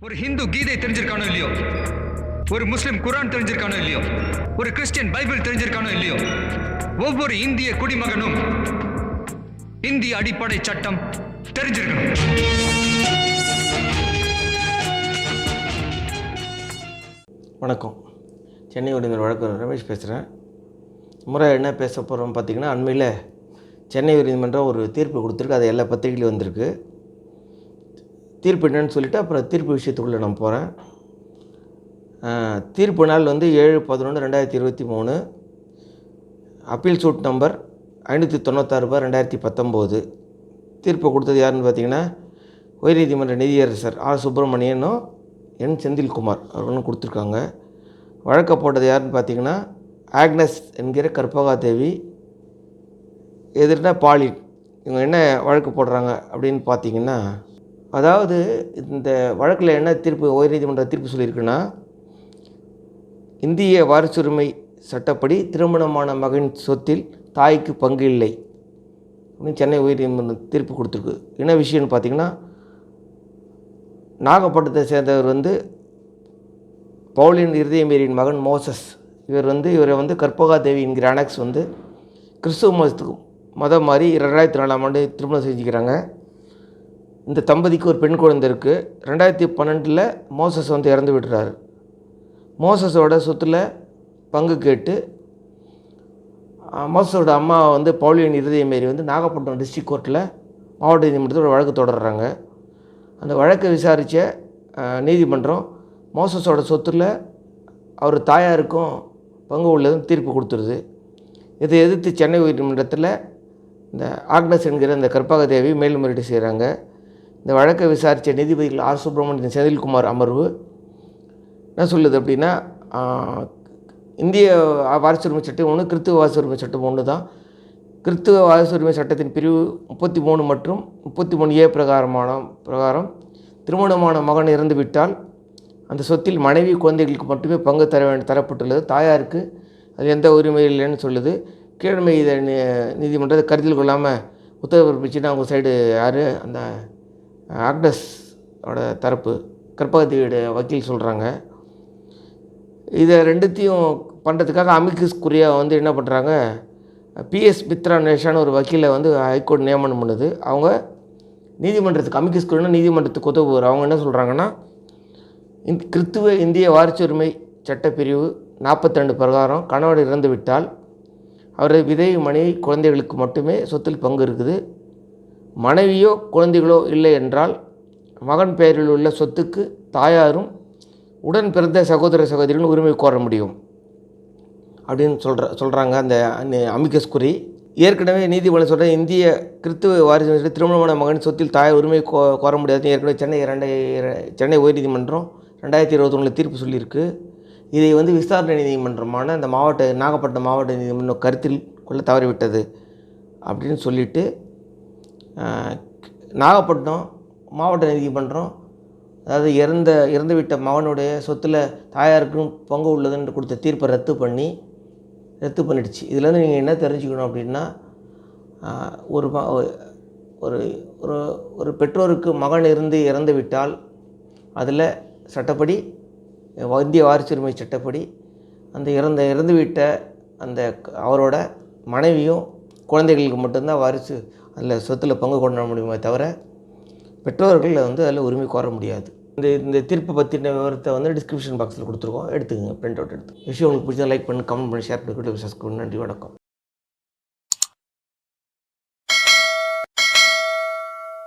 ஒரு ஹிந்து கீதை தெரிஞ்சிருக்கானோ இல்லையோ? ஒரு முஸ்லிம் குரான் தெரிஞ்சிருக்கானோ இல்லையோ? ஒரு கிறிஸ்டியன் பைபிள் தெரிஞ்சிருக்கானோ இல்லையோ? ஒவ்வொரு இந்திய குடிமகனும் இந்திய அடிப்படை சட்டம் தெரிஞ்சிருக்கணும். வணக்கம். சென்னை உரிமை வழக்கு ரமேஷ் பேசுகிறேன் முறை என்ன பேச போகிறோம் பார்த்தீங்கன்னா அண்மையில் சென்னை உயர்நீதிமன்றம் ஒரு தீர்ப்பு கொடுத்துருக்கு. அது எல்லா பத்திரிகையிலும் வந்திருக்கு. தீர்ப்பு என்னன்னு சொல்லிவிட்டு அப்புறம் தீர்ப்பு விஷயத்துக்குள்ளே நான் போகிறேன் தீர்ப்பு நாள் வந்து ஏழு பதினொன்று ரெண்டாயிரத்தி இருபத்தி மூணு. அப்பீல் சூட் நம்பர் ஐநூற்றி தொண்ணூத்தாறு ரூபாய் ரெண்டாயிரத்தி பத்தொம்போது. தீர்ப்பு கொடுத்தது யாருன்னு பார்த்தீங்கன்னா உயர்நீதிமன்ற நீதியரசர் ஆர். சுப்பிரமணியனும் என். செந்தில்குமார் அவர்களும் கொடுத்துருக்காங்க. வழக்க போட்டது யாருன்னு பார்த்தீங்கன்னா ஆக்னஸ் என்கிற கற்பகா தேவி எதிர்னா பாலின். இவங்க என்ன வழக்கு போடுறாங்க அப்படின்னு பார்த்தீங்கன்னா அதாவது இந்த வழக்கில் என்ன தீர்ப்பு உயர்நீதிமன்ற தீர்ப்பு சொல்லியிருக்குன்னா இந்திய வாரிசுரிமை சட்டப்படி திருமணமான மகன் சொத்தில் தாய்க்கு பங்கு இல்லை அப்படின்னு சென்னை உயர்நீதிமன்றம் தீர்ப்பு கொடுத்துருக்கு. என்ன விஷயம்னு பார்த்திங்கன்னா நாகப்பட்டினத்தை சேர்ந்தவர் வந்து பவுலின் இருதயமேரியின் மகன் மோசஸ். இவர் வந்து இவரை வந்து கற்பகா தேவி என்கிற அனக்ஸ் வந்து கிறிஸ்துவ மதத்துக்கு மதம் மாதிரி ரெண்டாயிரத்தி நாலாம் ஆண்டு திருமணம் செஞ்சுக்கிறாங்க. இந்த தம்பதிக்கு ஒரு பெண் குழந்தை இருக்குது ரெண்டாயிரத்தி பன்னெண்டில் மோசஸ் வந்து இறந்து விடுறாரு. மோசஸோட சொத்தில் பங்கு கேட்டு மோசஸோட அம்மா வந்து பவுலியன் இருதயமேரி வந்து நாகப்பட்டினம் டிஸ்ட்ரிக்ட் கோர்ட்டில் மாவட்ட நீதிமன்றத்தில் ஒரு வழக்கு தொடர்றாங்க. அந்த வழக்கை விசாரித்த நீதிமன்றம் மோசஸோட சொத்தில் அவர் தாயாருக்கும் பங்கு உள்ளதும் தீர்ப்பு கொடுத்துருது. இதை எதிர்த்து சென்னை உயர்நீதிமன்றத்தில் இந்த ஆக்னஸ் என்கிற இந்த கற்பக தேவி மேல்முறையீடு செய்கிறாங்க இந்த வழக்கை விசாரித்த நீதிபதிகள் ஆர். சுப்பிரமணியன் செந்தில்குமார் அமர்வு என்ன சொல்லுது அப்படின்னா இந்திய வாரிசுரிமை சட்டம் ஒன்று கிறித்துவ வாரிசுரிமை சட்டம் ஒன்று தான். கிறித்துவ வாரிசுரிமை சட்டத்தின் பிரிவு முப்பத்தி மூணு மற்றும் முப்பத்தி மூணு ஏ பிரகாரமான பிரகாரம் திருமணமான மகன் இறந்துவிட்டால் அந்த சொத்தில் மனைவி குழந்தைகளுக்கு மட்டுமே பங்கு தர வேண்டும் தரப்பட்டுள்ளது. தாயாருக்கு அது எந்த உரிமை இல்லைன்னு சொல்லுது. கீழ்மை இதை நீ- நீதிமன்றத்தை கருத்தில் கொள்ளாமல் உத்தரவு பிறப்பிச்சுன்னா அவங்க சைடு யார்? அந்த ஆக்னஸ் ஓட தரப்பு கற்பகத்தியோட வக்கீல் சொல்கிறாங்க இதை ரெண்டுத்தையும் பண்ணுறதுக்காக அமிகஸ் குரியா வந்து என்ன பண்ணுறாங்க பிஎஸ் மித்ரா நேஷான ஒரு வக்கீலை வந்து ஹைகோர்ட் நியமனம் பண்ணுது. அவங்க நீதிமன்றத்துக்கு அமிகஸ் குரியா நீதிமன்றத்துக்கு உதவுவார் அவங்க என்ன சொல்கிறாங்கன்னா இந்த கிறித்துவ இந்திய வாரிசுரிமை சட்டப்பிரிவு நாற்பத்திரெண்டு பிரகாரம் கணவர் இறந்துவிட்டால் அவரது விதை மனைவி குழந்தைகளுக்கு மட்டுமே சொத்தில் பங்கு இருக்குது. மனைவியோ குழந்தைகளோ இல்லை என்றால் மகன் பெயரில் உள்ள சொத்துக்கு தாயாரும் உடன் பிறந்த சகோதர சகோதரிகளும் உரிமை கோர முடியும். அப்படின்னு சொல்கிற சொல்கிறாங்க அந்த அமிகஸ் குறி ஏற்கனவே நீதிபதி சொல்கிற இந்திய கிறித்துவ வாரிசு திருமணமான மகன் சொத்தில் தாய் உரிமை கோ கோர முடியாதுன்னு ஏற்கனவே சென்னை இரண்டை சென்னை உயர்நீதிமன்றம் ரெண்டாயிரத்தி இருபத்தொன்னில் தீர்ப்பு சொல்லியிருக்கு. இதை வந்து விசாரணை நீதிமன்றமான அந்த மாவட்ட நாகப்பட்டினம் மாவட்ட நீதிமன்றம் கருத்தில் கொள்ள தவறிவிட்டது அப்படின்னு சொல்லிவிட்டு நாகப்பட்டினம் மாவட்ட நிதி பண்ணுறோம் அதாவது இறந்த இறந்துவிட்ட மகனுடைய சொத்தில் தாயாருக்கும் பங்கு உள்ளதுன்னு கொடுத்த தீர்ப்பை ரத்து பண்ணி ரத்து பண்ணிடுச்சு. இதுலேருந்து நீங்கள் என்ன தெரிஞ்சுக்கணும் அப்படின்னா ஒரு ஒரு ஒரு ஒரு பெற்றோருக்கு மகன் இருந்து இறந்து விட்டால் அதில் சட்டப்படி இந்திய வாரிசுரிமை சட்டப்படி அந்த இறந்த இறந்து விட்ட அந்த அவரோட மனைவியும் குழந்தைகளுக்கு மட்டும்தான் வாரிசு அதில் சொத்தில் பங்கு கொண்டாட முடியுமே தவிர பெற்றோர்கள் வந்து அதில் உரிமை கோர முடியாது. இந்த இந்த தீர்ப்பு பற்றின விவரத்தை வந்து டிஸ்கிரிப்ஷன் பாக்ஸில் கொடுத்துருக்கோம். எடுத்துக்கோங்க பிரிண்ட் அவுட் எடுத்து. விஷயம் உங்களுக்கு பிடிச்சா லைக் பண்ணி கமெண்ட் பண்ணி ஷேர் பண்ணி சப்ஸ்கிரைப் நன்றி வணக்கம்.